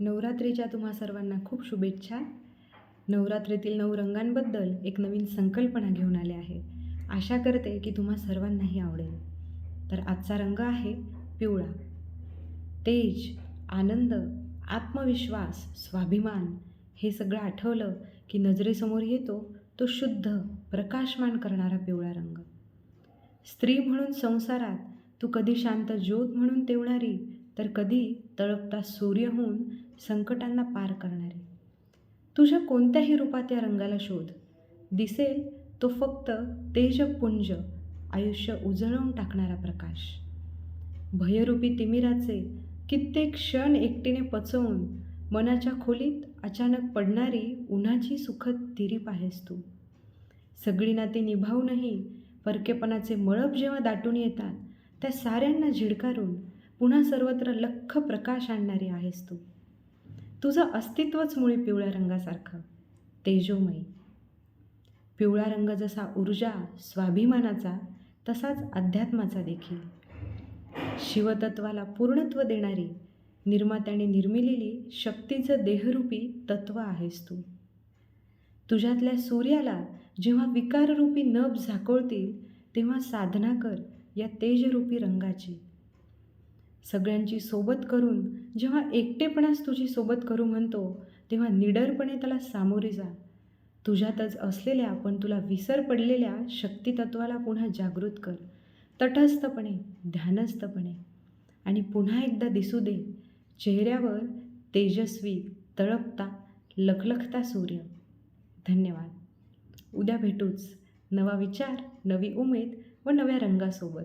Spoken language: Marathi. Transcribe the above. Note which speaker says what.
Speaker 1: नवरात्रीच्या तुम्हा सर्वांना खूप शुभेच्छा. नवरात्रीतील नऊ रंगांबद्दल एक नवीन संकल्पना घेऊन आले आहे. आशा करते की तुम्हा सर्वांनाही आवडेल. तर आजचा रंग आहे पिवळा. तेज आनंद आत्मविश्वास स्वाभिमान हे सगळं आठवलं की नजरेसमोर येतो तो शुद्ध प्रकाशमान करणारा पिवळा रंग. स्त्री म्हणून संसारात तू कधी शांत ज्योत म्हणून तेवणारी तर कधी तळपता सूर्य होऊन संकटांना पार करणारे. तुझ्या कोणत्याही रूपात या रंगाला शोध. दिसेल तो फक्त तेजपुंज आयुष्य उजळवून टाकणारा प्रकाश. भयरूपी तिमिराचे कित्येक क्षण एकटीने पचवून मनाच्या खोलीत अचानक पडणारी उन्हाची सुखद तिरीप आहेस तू. सगळी नाती निभावूनही परकेपणाचे मळप जेव्हा दाटून येतात त्या साऱ्यांना झिडकारून पुन्हा सर्वत्र लख्ख प्रकाश आणणारी आहेस तू. तुझं अस्तित्वच मुळे पिवळ्या रंगासारखं तेजोमयी. पिवळा रंग जसा ऊर्जा स्वाभिमानाचा तसाच अध्यात्माचा देखील. शिवतत्वाला पूर्णत्व देणारी निर्मात्याने निर्मिलेली शक्तीचं देहरूपी तत्व आहेस तू. तुझ्यातल्या सूर्याला जेव्हा विकाररूपी नभ झाकोळतील तेव्हा साधना कर या तेजरूपी रंगाची. सगळ्यांची सोबत करून जेव्हा एकटेपणाच तुझी सोबत करू म्हणतो तेव्हा निडरपणे त्याला सामोरे जा. तुझ्यातच असलेल्या पण तुला विसर पडलेल्या शक्तितत्वाला पुन्हा जागृत कर. तटस्थपणे ध्यानस्थपणे. आणि पुन्हा एकदा दिसू दे चेहऱ्यावर तेजस्वी तळपता लखलखता सूर्य. धन्यवाद. उद्या भेटूच. नवा विचार नवी उमेद व नव्या रंगासोबत.